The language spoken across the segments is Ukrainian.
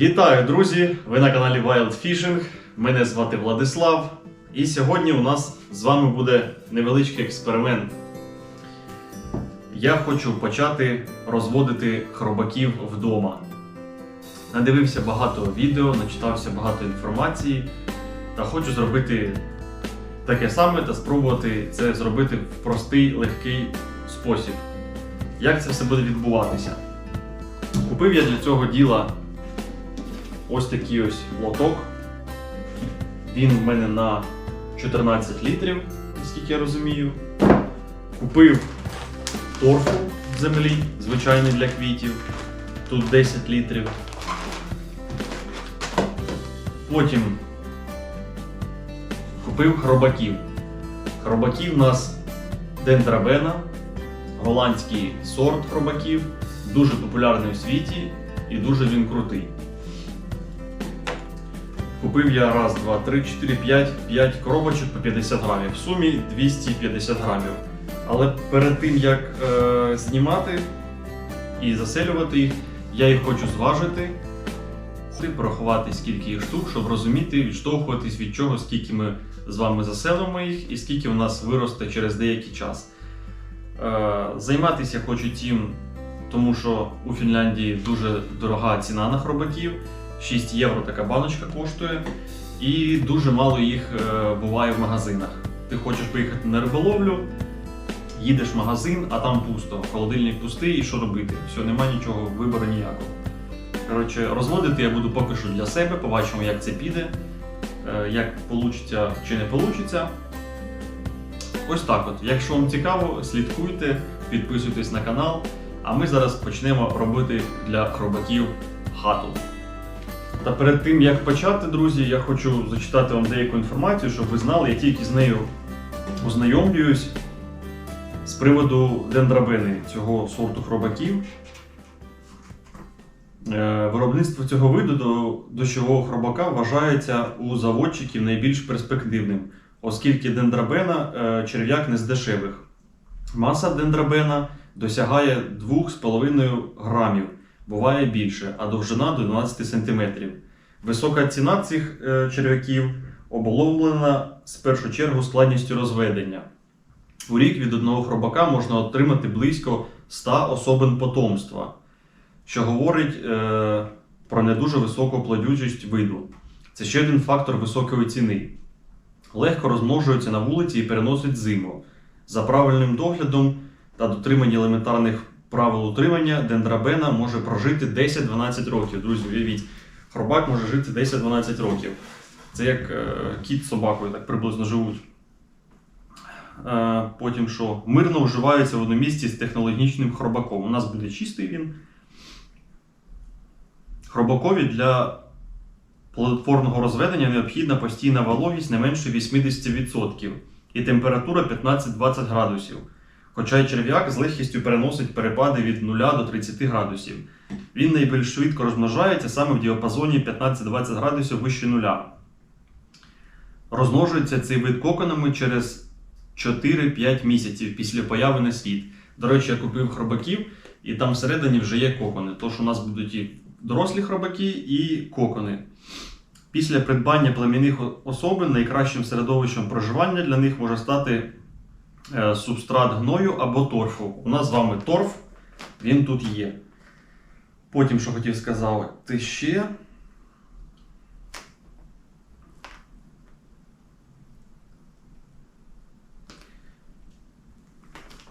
Вітаю, друзі! Ви на каналі Wild Fishing. Мене звати Владислав. І сьогодні у нас з вами буде невеличкий експеримент. Я хочу почати розводити хробаків вдома. Надивився багато відео, начитався багато інформації та хочу зробити таке саме та спробувати це зробити в простий, легкий спосіб. Як це все буде відбуватися? Купив я для цього діла ось такий ось лоток. Він в мене на 14 літрів, наскільки я розумію. Купив торфу в землі, звичайний для квітів. Тут 10 літрів. Потім купив хробаків. Хробаків у нас дендрабена, голландський сорт хробаків, дуже популярний у світі і дуже він крутий. Купив я раз, два, три, чотири, п'ять, п'ять коробочок по 50 грамів. В сумі 250 грамів. Але перед тим як е, знімати і заселювати їх, я їх хочу зважити, порахувати скільки їх штук, щоб розуміти, відштовхуватись від чого, скільки ми з вами заселимо їх і скільки у нас виросте через деякий час. Е, займатися хочу тим, тому що у Фінляндії дуже дорога ціна на хробаків. 6 євро така баночка коштує, і дуже мало їх е, буває в магазинах. Ти хочеш поїхати на риболовлю, їдеш в магазин, а там пусто. Холодильник пустий, і що робити? Все, нема нічого, вибору ніякого. Коротше, розводити я буду поки що для себе, побачимо, як це піде, е, як вийде чи не вийде. Ось так от. Якщо вам цікаво, слідкуйте, підписуйтесь на канал, а ми зараз почнемо робити для хробаків хату. Та перед тим як почати, друзі, я хочу зачитати вам деяку інформацію, щоб ви знали, я тільки з нею ознайомлююсь з приводу дендрабини цього сорту хробаків. Е, Виробництво цього виду до дощового хробака вважається у заводчиків найбільш перспективним, оскільки дендрабена е, черв'як не з дешевих. Маса дендрабена досягає 2,5 грамів буває більше, а довжина до 12 см. Висока ціна цих е, черв'яків обумовлена з першу чергу складністю розведення. У рік від одного хробака можна отримати близько 100 особин потомства, що говорить е, про не дуже високу плодючість виду. Це ще один фактор високої ціни. Легко розмножується на вулиці і переносить зиму. За правильним доглядом та дотримання елементарних правил утримання дендрабена може прожити 10-12 років. Друзі, уявіть, хробак може жити 10-12 років. Це як е, кіт з собакою, так приблизно живуть. Е, потім що? Мирно вживається в одному місці з технологічним хробаком. У нас буде чистий він. Хробакові для плодотворного розведення необхідна постійна вологість не менше 80% і температура 15-20 градусів. Хоча й черв'як з легкістю переносить перепади від 0 до 30 градусів. Він найбільш швидко розмножається саме в діапазоні 15-20 градусів вище нуля. Розмножується цей вид коконами через 4-5 місяців після появи на світ. До речі, я купив хробаків, і там всередині вже є кокони. Тож у нас будуть і дорослі хробаки, і кокони. Після придбання племінних особин найкращим середовищем проживання для них може стати субстрат гною або торфу. У нас з вами торф, він тут є. Потім, що хотів сказати ще.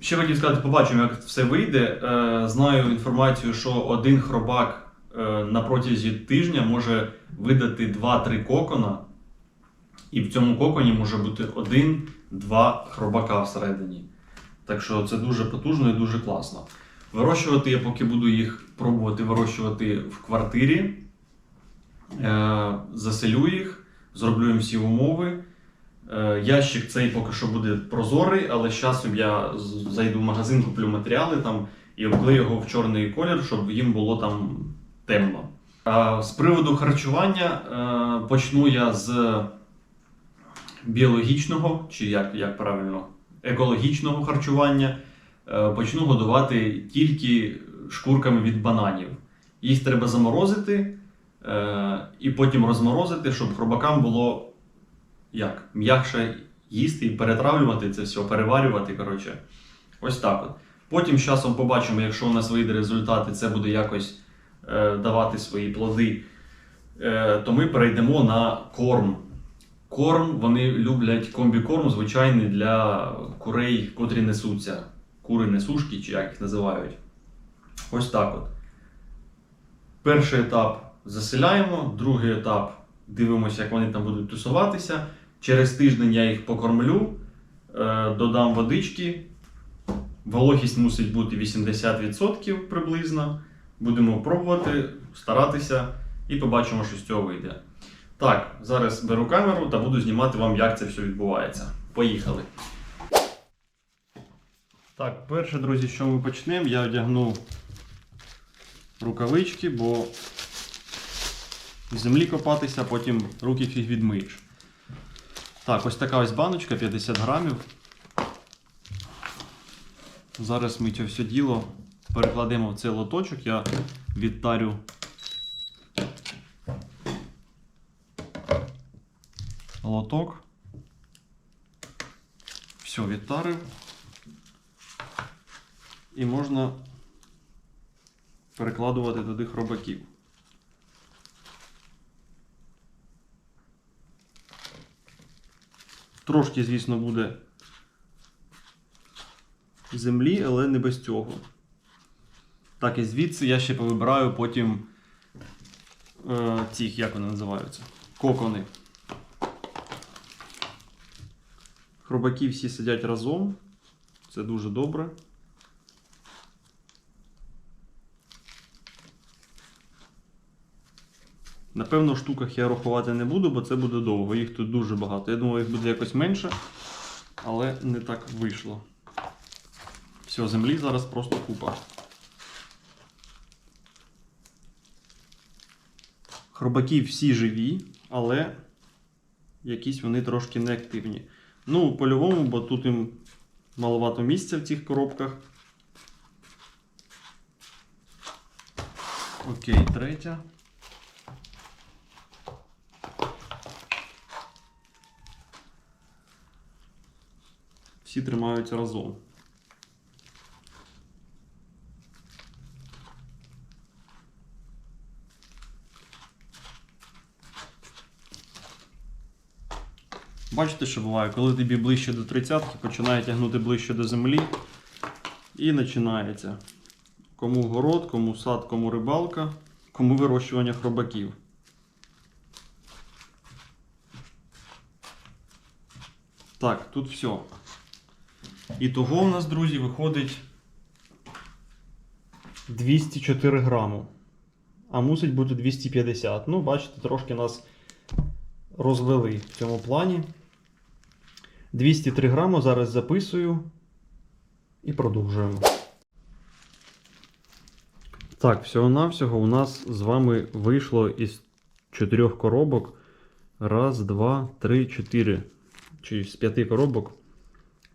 Ще хотів сказати, побачимо, як все вийде. Е, Знаю інформацію, що один хробак е, на протязі тижня може видати 2-3 кокона, і в цьому коконі може бути один-два хробака всередині. Так що це дуже потужно і дуже класно. Вирощувати я поки буду їх пробувати вирощувати в квартирі. Е, Заселю їх, зроблю їм всі умови. Е, Ящик цей поки що буде прозорий, але з часом я зайду в магазин, куплю матеріали там і обклею його в чорний колір, щоб їм було там темно. А З приводу харчування е, почну я з біологічного, чи як, як правильно, екологічного харчування. Е, Почну годувати тільки шкурками від бананів. Їх треба заморозити, Е, і потім розморозити, щоб хробакам було як? М'якше їсти і перетравлювати це все, переварювати. Коротше. Ось так от. Потім з часом побачимо, якщо у нас вийде результат, і це буде якось е, давати свої плоди, то ми перейдемо на корм. Корм вони люблять комбікорм звичайний для курей, котрі несуться. Кури несушки, чи як їх називають. Ось так от. Перший етап заселяємо, другий етап дивимося, як вони там будуть тусуватися. Через тиждень я їх покормлю, е, додам водички. Вологість мусить бути 80% приблизно. Будемо пробувати, старатися і побачимо, що з цього вийде. Так, зараз беру камеру та буду знімати вам, як це все відбувається. Поїхали. Так, перше, друзі, що ми почнемо, я одягну рукавички, бо в землі копатися, потім руки фіг відмиєш. Так, ось така ось баночка 50 грамів. Зараз ми це все діло перекладемо в цей лоточок. Я відтарю лоток. Все, відтарив. І можна перекладувати туди хробаків. Трошки, звісно, буде землі, але не без цього. Так, і звідси я ще повибираю потім е, цих, як вони називаються? Кокони. Хробаки всі сидять разом. Це дуже добре. Напевно, в штуках я рахувати не буду, бо це буде довго. Їх тут дуже багато. Я думаю, їх буде якось менше, але не так вийшло. Все, землі зараз просто купа. Хробаки всі живі, але якісь вони трошки неактивні. Ну, по-любому, бо тут їм маловато місця в цих коробках. Окей, третя. Всі тримаються разом. Бачите, що буває, коли тобі ближче до 30 починає тягнути ближче до землі і починається. Кому город, кому сад, кому рибалка, кому вирощування хробаків. Так, тут все. І того у нас, друзі, виходить 204 граму. А мусить бути 250. Ну, бачите, трошки нас розвели в цьому плані. 203 грами зараз записую і продовжуємо. Так, всього-навсього у нас з вами вийшло із 4 коробок. Раз, два, три, чотири. Чи з 5 коробок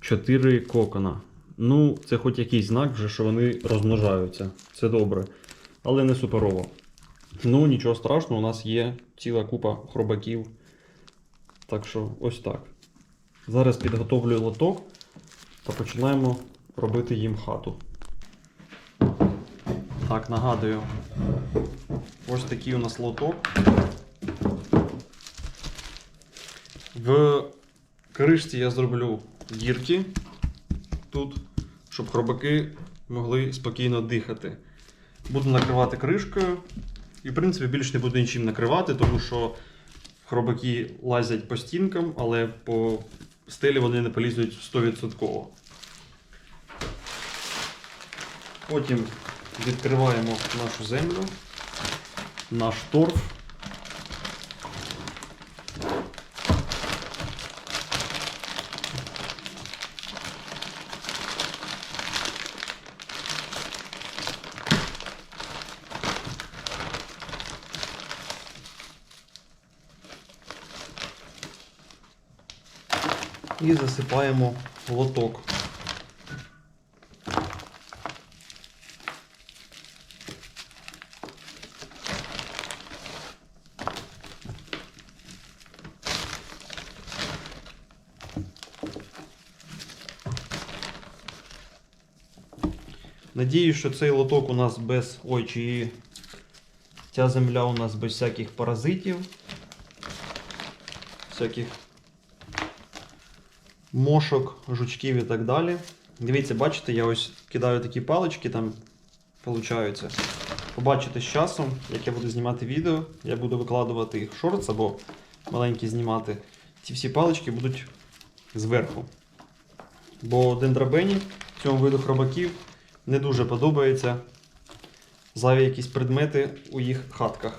4 кокона. Ну, це хоч якийсь знак вже, що вони розмножаються. Це добре. Але не суперово. Ну, нічого страшного, у нас є ціла купа хробаків. Так що ось так. Зараз підготовлюю лоток та починаємо робити їм хату. Так, нагадую, ось такий у нас лоток. В кришці я зроблю дірки тут, щоб хробаки могли спокійно дихати. Буду накривати кришкою. І, в принципі, більше не буду нічим накривати, тому що хробаки лазять по стінкам, але по стелі вони не полізуть 100%. Потім відкриваємо нашу землю, наш торф. і засипаємо лоток. Надію, що цей лоток у нас без ой, чи ця земля у нас без всяких паразитів, всяких мошок, жучків і так далі. Дивіться, бачите, я ось кидаю такі палички, там получаються. Побачите з часом, як я буду знімати відео, я буду викладувати їх в шортс або маленькі знімати. Ці всі палички будуть зверху. Бо дендрабені цьому виду хробаків не дуже подобається зайві якісь предмети у їх хатках.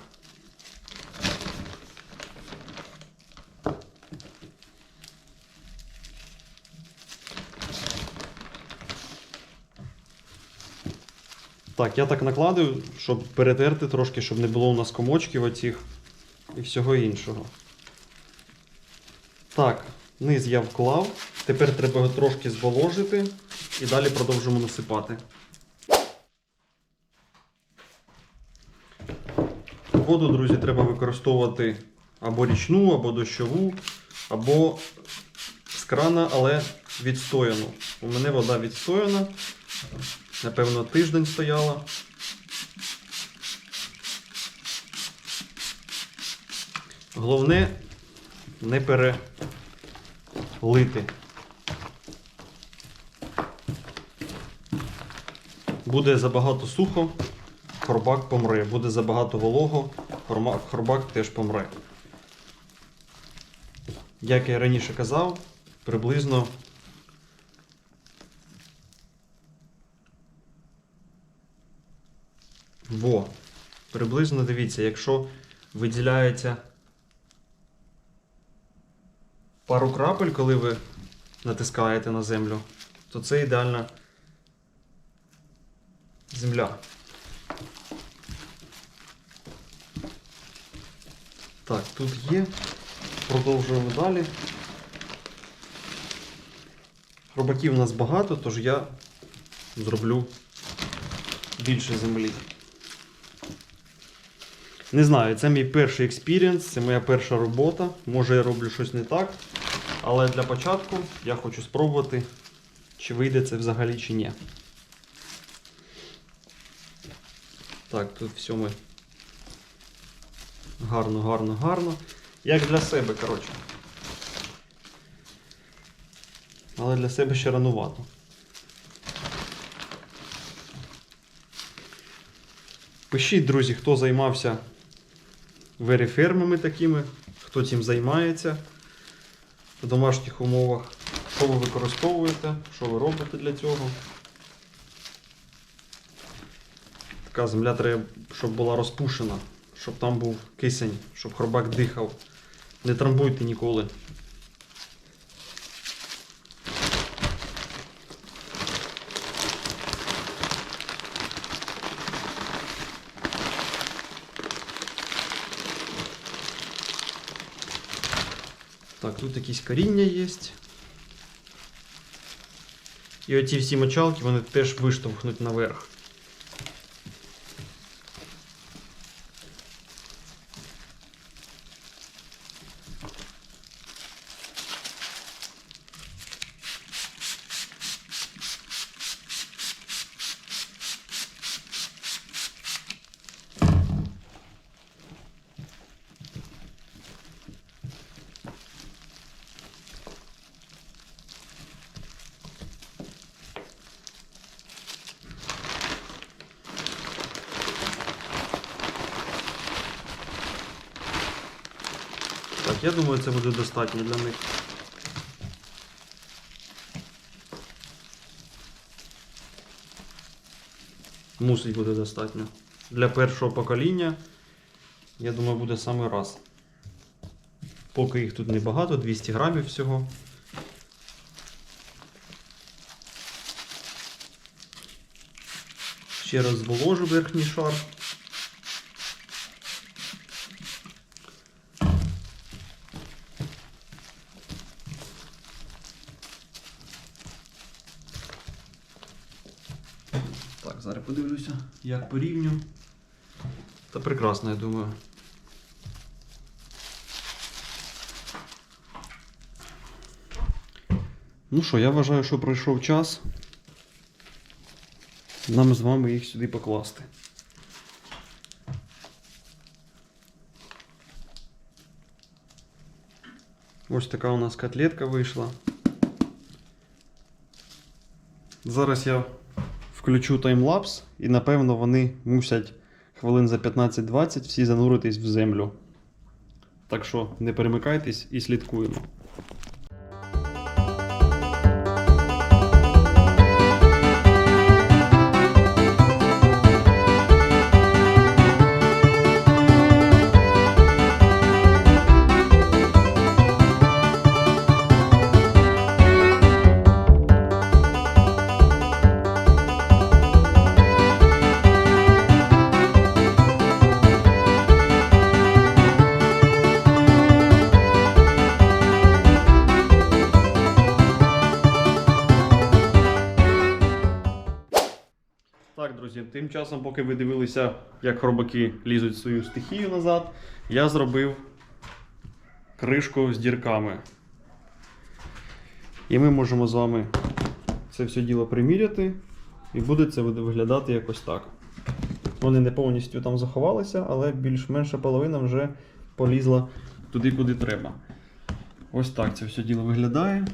Так, я так накладаю, щоб перетерти трошки, щоб не було у нас комочків оцих і всього іншого. Так, низ я вклав. Тепер треба його трошки зволожити і далі продовжимо насипати. Воду, друзі, треба використовувати або річну, або дощову, або з крана, але відстояну. У мене вода відстояна. Напевно, тиждень стояла. Головне не перелити. Буде забагато сухо, хробак помре. Буде забагато волого, хробак теж помре. Як я раніше казав, приблизно Приблизно дивіться, якщо виділяється пару крапель, коли ви натискаєте на землю, то це ідеальна земля. Так, тут є. Продовжуємо далі. Хробаків у нас багато, тож я зроблю більше землі. Не знаю, це мій перший експірієнс, це моя перша робота. Може я роблю щось не так. Але для початку я хочу спробувати, чи вийде це взагалі чи ні. Так, тут все ми гарно, гарно, гарно. Як для себе, коротше. Але для себе ще ранувато. Пишіть, друзі, хто займався верифермами такими, хто цим займається в домашніх умовах, що ви використовуєте, що ви робите для цього. Така земля треба, щоб була розпушена, щоб там був кисень, щоб хробак дихав. Не трамбуйте ніколи. Так, тут якісь коріння є. І оці всі мочалки вони теж виштовхнуть наверх. Так, я думаю, це буде достатньо для них. Мусить бути достатньо. Для першого покоління, я думаю, буде саме раз. Поки їх тут небагато, 200 грамів всього. Ще раз зволожу верхній шар. Як по рівню. Та прекрасно, я думаю. Ну що, я вважаю, що пройшов час. нам з вами їх сюди покласти. Ось така у нас котлетка вийшла. Зараз я включу таймлапс і напевно вони мусять хвилин за 15-20 всі зануритись в землю. Так що не перемикайтесь і слідкуємо. Часом, поки ви дивилися, як хробаки лізуть свою стихію назад, я зробив кришку з дірками. І ми можемо з вами це все діло приміряти, і буде це виглядати якось так. Вони не повністю там заховалися, але більш-менша половина вже полізла туди, куди треба. Ось так це все діло виглядає.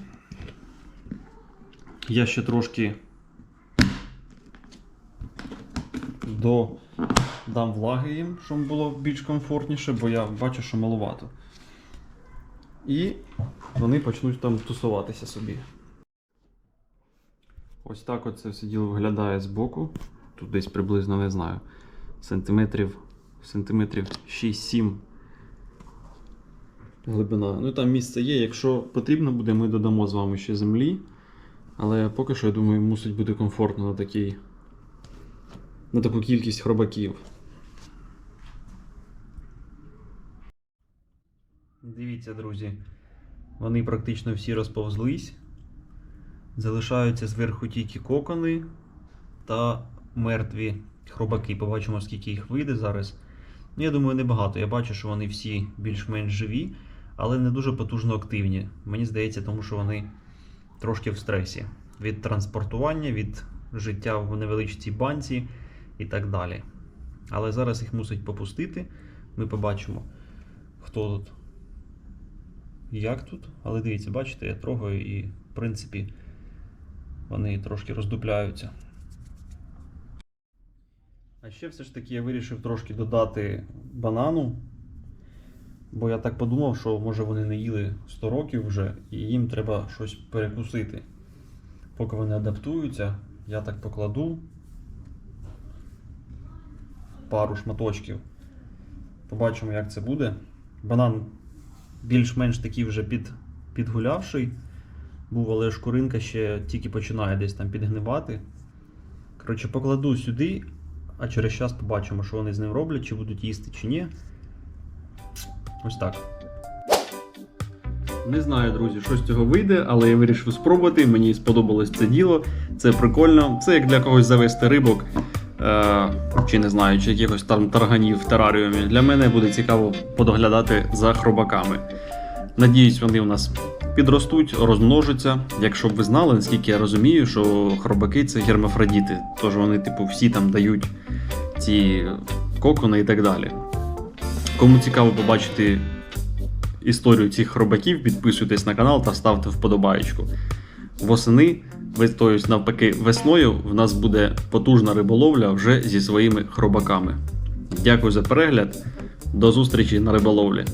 Я ще трошки до дам влаги їм, щоб було більш комфортніше, бо я бачу, що маловато. І вони почнуть там тусуватися собі. Ось так оце все діло виглядає збоку. Тут десь приблизно не знаю. Сантиметрів, сантиметрів 6-7 глибина. Ну там місце є. Якщо потрібно буде, ми додамо з вами ще землі. Але поки що, я думаю, мусить бути комфортно на такій на таку кількість хробаків. Дивіться, друзі, вони практично всі розповзлись. Залишаються зверху тільки кокони та мертві хробаки. Побачимо, скільки їх вийде зараз. Ну, я думаю, небагато. Я бачу, що вони всі більш-менш живі, але не дуже потужно активні. Мені здається, тому що вони трошки в стресі від транспортування, від життя в невеличкій банці і так далі. Але зараз їх мусить попустити. Ми побачимо, хто тут. Як тут. Але дивіться, бачите, я трогаю і, в принципі, вони трошки роздупляються. А ще все ж таки я вирішив трошки додати банану. Бо я так подумав, що може вони не їли 100 років вже, і їм треба щось перекусити. Поки вони адаптуються, я так покладу пару шматочків. Побачимо, як це буде. Банан більш-менш такий вже під, підгулявший. Був, але шкуринка ще тільки починає десь там підгнивати. Коротше, покладу сюди, а через час побачимо, що вони з ним роблять, чи будуть їсти, чи ні. Ось так. Не знаю, друзі, що з цього вийде, але я вирішив спробувати. Мені сподобалось це діло. Це прикольно. Це як для когось завести рибок. Е, чи не знаю, чи якихось там тарганів в тераріумі. Для мене буде цікаво подоглядати за хробаками. Надіюсь, вони у нас підростуть, розмножаться. Якщо б ви знали, наскільки я розумію, що хробаки це гермафродіти. Тож вони, типу, всі там дають ці кокони і так далі. Кому цікаво побачити історію цих хробаків, підписуйтесь на канал та ставте вподобаєчку. Восени, ви- то есть навпаки, весною в нас буде потужна риболовля вже зі своїми хробаками. Дякую за перегляд. До зустрічі на риболовлі.